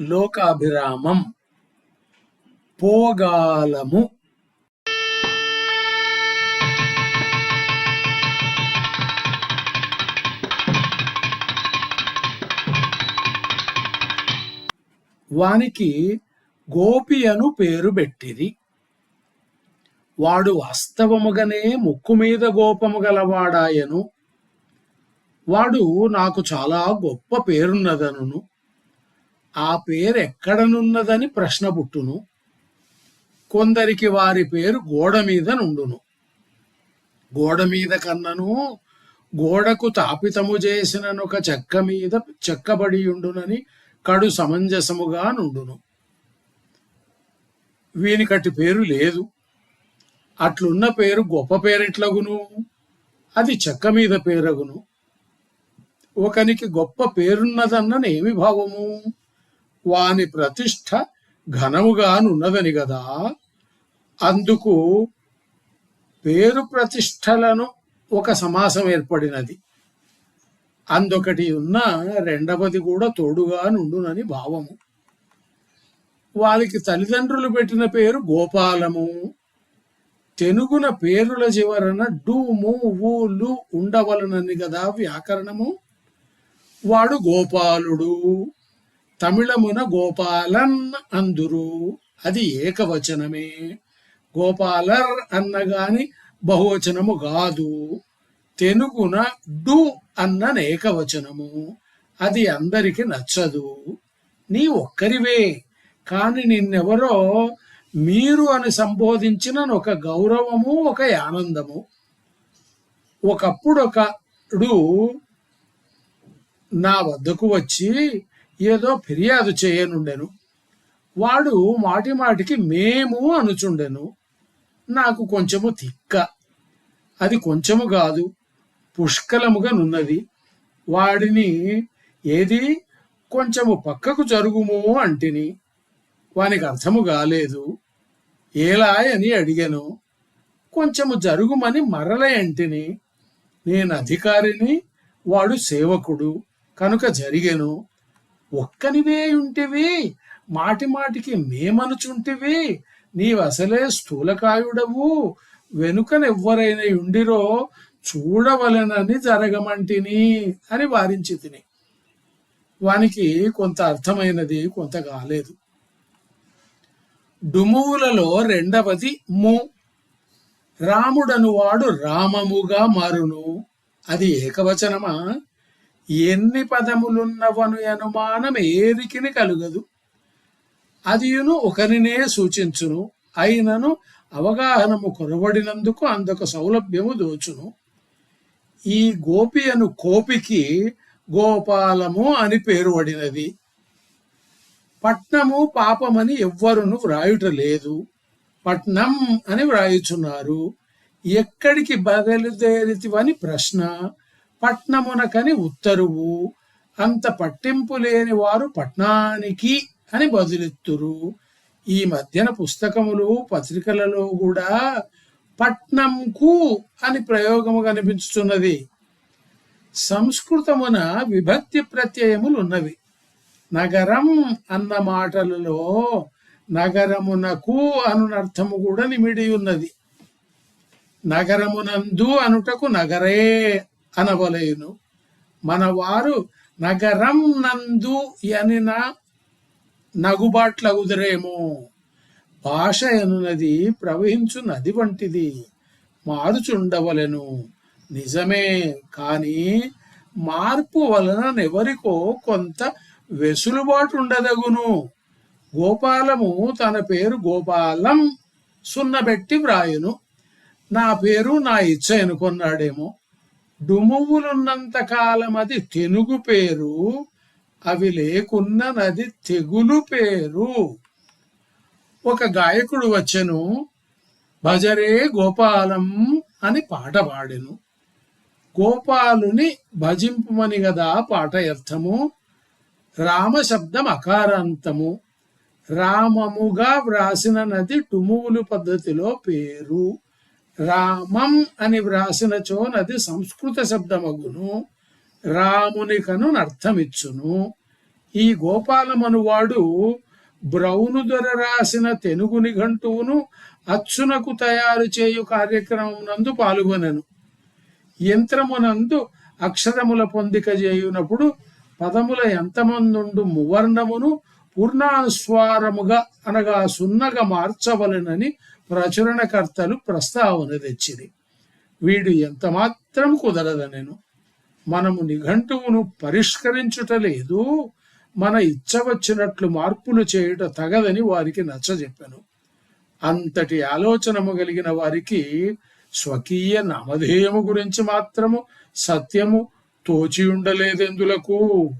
లోకాభిరామం పోగాలము. వానికి గోపి అను పేరు పెట్టిరి. వాడు వాస్తవముగానే ముక్కు మీద గోపము గలవాడాయను. వాడు నాకు చాలా గొప్ప పేరున్నదనును. ఆ పేరు ఎక్కడనున్నదని ప్రశ్న పుట్టును. కొందరికి వారి పేరు గోడ మీద నుండును. గోడ మీద కన్నను గోడకు తాపితము చేసిననొక చెక్క మీద చెక్కబడి ఉండునని కడు సమంజసముగా నుండును. వీనికటి పేరు లేదు. అట్లున్న పేరు గొప్ప పేరెట్లగును. అది చెక్క మీద పేరగును. ఒకనికి గొప్ప పేరున్నదన్ననేమి భావము? వాని ప్రతిష్ట ఘనముగానున్నదని గదా. అందుకు పేరు ప్రతిష్టలను ఒక సమాసం ఏర్పడినది. అందొకటి ఉన్న రెండవది కూడా తోడుగా నుండునని భావము. వారికి తల్లిదండ్రులు పెట్టిన పేరు గోపాలము. తెనుగున పేరుల చివరన డూము ఊలు ఉండవలనని గదా వ్యాకరణము. వాడు గోపాలుడు. తమిళమున గోపాలన్ అందురు. అది ఏకవచనమే. గోపాలర్ అన్నగాని బహువచనము కాదు తెనుగున డు అన్న ఏకవచనము. అది అందరికి నచ్చదు. నీ ఒక్కరివే. కాని నిన్నెవరో మీరు అని సంబోధించిన ఒక గౌరవము ఒక ఆనందము. ఒకప్పుడు ఒకడు నా వద్దకు వచ్చి ఏదో ఫిర్యాదు చేయనుండెను. వాడు మాటి మాటికి మేము అనుచుండెను. నాకు కొంచెము తిక్క. అది కొంచెము కాదు పుష్కలముగా నున్నది. వాడిని ఏది కొంచెము పక్కకు జరుగుము అంటిని. వానికి అర్థము కాలేదు. ఏలా అని అడిగాను. కొంచెము జరుగుమని మరల అంటిని. నేను అధికారిని వాడు సేవకుడు. కనుక జరిగెను. ఒక్కనివే ఉంటివి మాటి మాటికి మేమనుచుంటివి నీవసలే స్థూలకాయుడవు. వెనుకనెవ్వరైన ఉండిరో చూడవలనని జరగమంటిని అని వారించి తిని. వానికి కొంత అర్థమైనది కొంత కాలేదు. డుమువులలో రెండవది ము. రాముడను వాడు రామముగా మారును. అది ఏకవచనమా? ఎన్ని పదములున్నవను అనుమానం ఏరికిని కలుగదు. అదియును ఒకరినే సూచించును. అయినను అవగాహనము కొరబడినందుకు అందుకు సౌలభ్యము దోచును. ఈ గోపి అను కోపికి గోపాలము అని పేరు పడినది. పట్నము పాపమని ఎవ్వరును వ్రాయుట లేదు. పట్నం అని వ్రాయుచున్నారు. ఎక్కడికి బయలుదేరితివని ప్రశ్న. పట్నమునకని ఉత్తరువు. అంత పట్టింపు లేని వారు పట్నానికి అని బదులెత్తురు. ఈ మధ్యన పుస్తకములు పత్రికలలో కూడా పట్నంకు అని ప్రయోగము కనిపించుతున్నది. సంస్కృతమున విభక్తి ప్రత్యయములు ఉన్నవి నగరం అన్న మాటలలో నగరమునకు అనునర్థము కూడా నిమిడి ఉన్నది నగరమునందు అనుటకు నగరే అనవలేను మనవారు నగరం నందు ఎనిన నగుబాట్లగుదరేమో. భాష అనునది ప్రవహించు నది వంటిది. మారుచుండవలెను. నిజమే కానీ మార్పు వలన ఎవరికో కొంత వెసులుబాటు ఉండదగును గోపాలము తన పేరు గోపాలం సున్నబెట్టి వ్రాయును. నా పేరు నా ఇచ్చ అనుకున్నాడేమో డుమువులున్నంత కాలం అది తెనుగు పేరు అవి లేకున్న నది తెగులు పేరు. ఒక గాయకుడు వచ్చెను భజరే గోపాలం అని పాట పాడెను. గోపాలుని భజింపుమని గదా పాట అర్థము రామ శబ్దం అకారాంతము రామముగా వ్రాసిన నది టుమువులు పద్ధతిలో పేరు. రామం అని వ్రాసిన చోనది సంస్కృత శబ్దమగును. రాముని కను అర్థమిచ్చును. ఈ గోపాలమనువాడు బ్రౌను దొర రాసిన తెనుగు నిఘంటువును అచ్చునకు తయారు చేయు కార్యక్రమమునందు నందు పాల్గొనెను. యంత్రమునందు అక్షరముల పొందిక చేయునప్పుడు పదముల ఎంతమందుండు మువర్ణమును పూర్ణాస్వారముగా అనగా సున్నగా మార్చవలెనని ప్రచురణకర్తలు ప్రస్తావన తెచ్చిరి. వీడు ఎంత మాత్రం కుదరదనెను మనము నిఘంటువును పరిష్కరించుట లేదు. మన ఇచ్చ వచ్చినట్లు మార్పులు చేయుట తగదని వారికి నచ్చజెప్పాను అంతటి ఆలోచనము కలిగిన వారికి స్వకీయ నామధేయము గురించి మాత్రము సత్యము తోచి ఉండలేదెందులకు?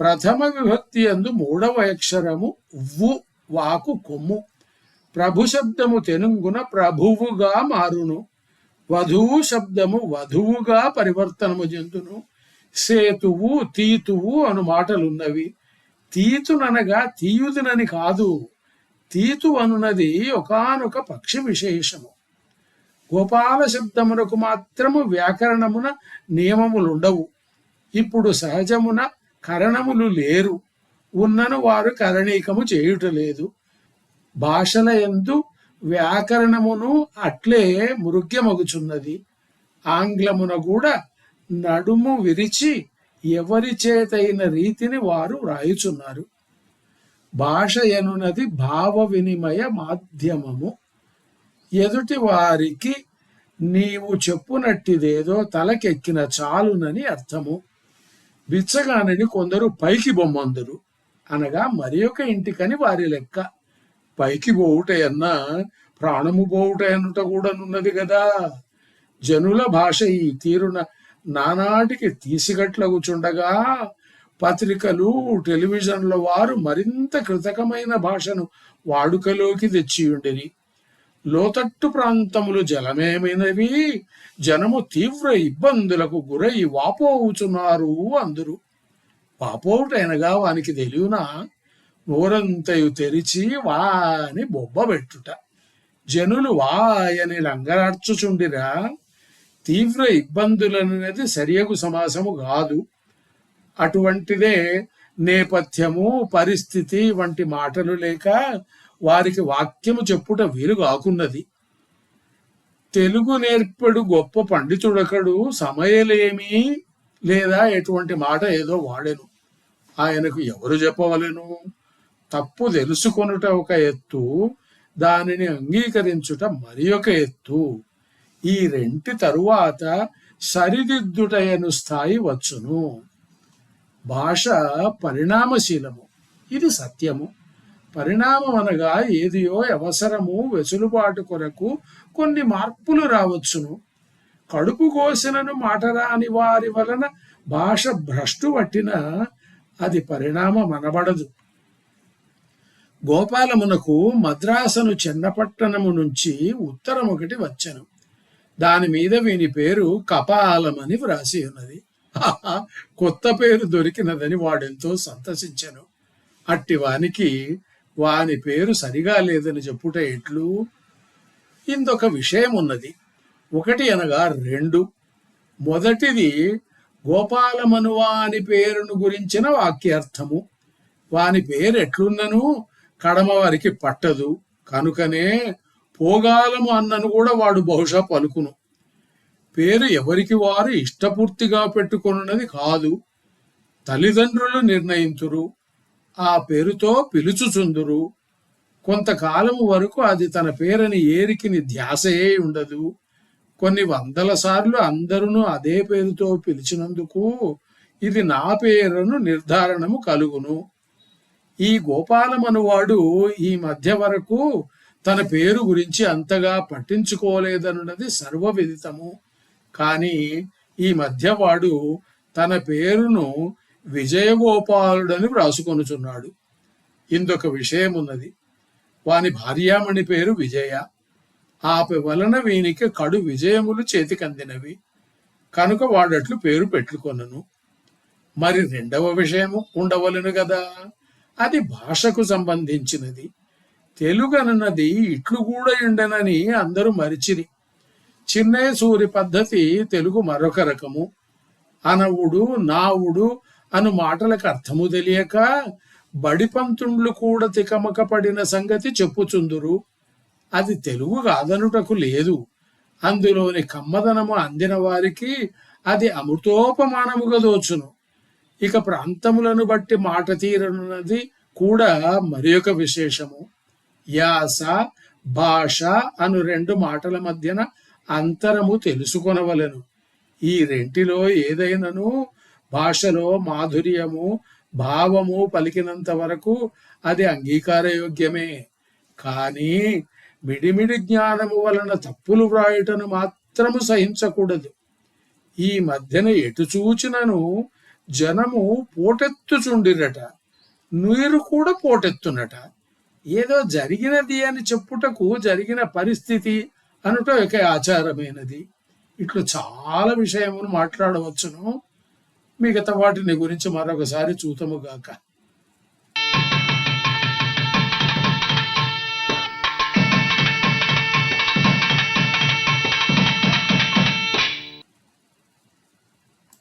ప్రథమ విభక్తి అందు మూడవ అక్షరము ఉవ్వు వాకు కొమ్ము. ప్రభు శబ్దము తెనుగున ప్రభువుగా మారును. వధువు శబ్దము వధువుగా పరివర్తనము చెందును సేతువు తీతువు అను మాటలున్నవి. తీతుననగా తీయుదునని కాదు. తీతు అనున్నది ఒకానొక పక్షి విశేషము. గోపాల శబ్దమునకు మాత్రము వ్యాకరణమున నియమములుండవు. ఇప్పుడు సహజమున కరణములు లేరు. ఉన్నను వారు కరణీకము చేయుట లేదు భాషల ఎందు వ్యాకరణమును అట్లే మృగ్యమగుచున్నది. ఆంగ్లమున కూడా నడుము విరిచి ఎవరి చేతైన రీతిని వారు వ్రాయుచున్నారు. భాష ఎనున్నది భావ వినిమయ మాధ్యమము. ఎదుటి వారికి నీవు చెప్పునట్టిదేదో తలకెక్కిన చాలునని అర్థము. బిచ్చగానని కొందరు పైకి బొమ్మందురు. అనగా మరి ఒక ఇంటికని వారి లెక్క. పైకి పోవుటయన్నా ప్రాణము పోవుటయనుట కూడానున్నది కదా జనుల భాష ఈ తీరున నానాటికి తీసిగట్లగుచుండగా పత్రికలు టెలివిజన్ల వారు మరింత కృతకమైన భాషను వాడుకలోకి తెచ్చియుండిరి. లోతట్టు ప్రాంతములు జలమేమైనవి జనము తీవ్ర ఇబ్బందులకు గురై వాపోవుచున్నారు అందరు. వాపోవుటైనగా వానికి తెలియనా? నోరంతయు తెరిచి వా అని బొబ్బబెట్టుట జనులు వా అని లంగరార్చుచుండిరా తీవ్ర ఇబ్బందులనేది సరియగు సమాసము కాదు అటువంటిదే నేపథ్యము పరిస్థితి వంటి మాటలు లేక వారికి వాక్యము చెప్పుట వీలు కాకున్నది తెలుగు నేర్పడు గొప్ప పండితుడకడు సమయలేమి లేదా ఎటువంటి మాట ఏదో వాడెను. ఆయనకు ఎవరు చెప్పవలెను? తప్పు తెలుసుకొనుట ఒక ఎత్తు దానిని అంగీకరించుట మరి ఒక ఎత్తు. ఈ రెంటి తరువాత సరిదిద్దుటయను స్థాయి వచ్చును. భాష పరిణామశీలము. ఇది సత్యము. పరిణామం అనగా ఏదియో అవసరము వెసులుబాటు కొరకు కొన్ని మార్పులు రావచ్చును. కడుపు కోసినను మాటరాని వారి వలన భాష భ్రష్టు పట్టిన అది పరిణామం అనబడదు గోపాలమునకు మద్రాసను చిన్నపట్టణము నుంచి ఉత్తరం ఒకటి వచ్చను. దాని మీద వీని పేరు కపాలమని వ్రాసి ఉన్నది. కొత్త పేరు దొరికినదని వాడెంతో సంతసించను. అట్టి వానికి వాని పేరు సరిగా లేదని చెప్పుట ఎట్లు? ఇందొక విషయం ఉన్నది ఒకటి అనగా రెండు. మొదటిది గోపాలమను వాని పేరును గురించిన వాక్యార్థము. వాని పేరు ఎట్లున్నను కడమ వారికి పట్టదు. కనుకనే పోగాలము అన్నను కూడా వాడు బహుశా పలుకును. పేరు ఎవరికి వారు ఇష్టపూర్తిగా పెట్టుకొనున్నది కాదు. తల్లిదండ్రులు నిర్ణయించురు. ఆ పేరుతో పిలుచుచుందురు. కొంతకాలము వరకు అది తన పేరని ఏరికిని ధ్యాసయే ఉండదు. కొన్ని వందల సార్లు అందరూ అదే పేరుతో పిలిచినందుకు ఇది నా పేరును నిర్ధారణము కలుగును. ఈ గోపాలమనువాడు ఈ మధ్య వరకు తన పేరు గురించి అంతగా పట్టించుకోలేదన్నది సర్వవిదితము. కానీ ఈ మధ్యవాడు తన పేరును విజయగోపాలుడని వ్రాసుకొనుచున్నాడు. ఇందొక విషయం ఉన్నది వాని భార్యామణి పేరు విజయ. ఆపి వలన వీనికి కడు విజయములు చేతికందినవి. కనుక వాడట్లు పేరు పెట్టుకొనను. మరి రెండవ విషయము ఉండవలను కదా అది భాషకు సంబంధించినది. తెలుగు అన్నది ఇట్లు కూడా ఉండనని అందరూ మరిచిరి. చిన్నయ సూరి పద్ధతి తెలుగు మరొక రకము. అనవుడు నావుడు అను మాటలకు అర్థము తెలియక బడిపంతుండ్లు కూడా తికమక పడిన సంగతి చెప్పుచుందురు. అది తెలుగు కాదనుటకు లేదు. అందులోని కమ్మదనము అందిన వారికి అది అమృతోపమానముగా దోచును. ఇక ప్రాంతములను బట్టి మాట తీరనున్నది కూడా మరి ఒక విశేషము. యాస భాష అను రెండు మాటల మధ్యన అంతరము తెలుసుకొనవలెను. ఈ రెంటిలో ఏదైనాను భాషలో మాధుర్యము భావము పలికినంత వరకు అది అంగీకారయోగ్యమే. కానీ మిడిమిడి జ్ఞానము వలన తప్పులు వ్రాయుటను మాత్రము సహించకూడదు. ఈ మధ్యన ఎటు చూచినను జనము పోటెత్తుచుండిరట. నీరు కూడా పోటెత్తునట. ఏదో జరిగినది అని చెప్పుటకు జరిగిన పరిస్థితి అనుట ఒక ఆచారమైనది. ఇట్లు చాలా విషయమును మాట్లాడవచ్చును. మిగతా వాటిని గురించి మరొకసారి చూతముగాక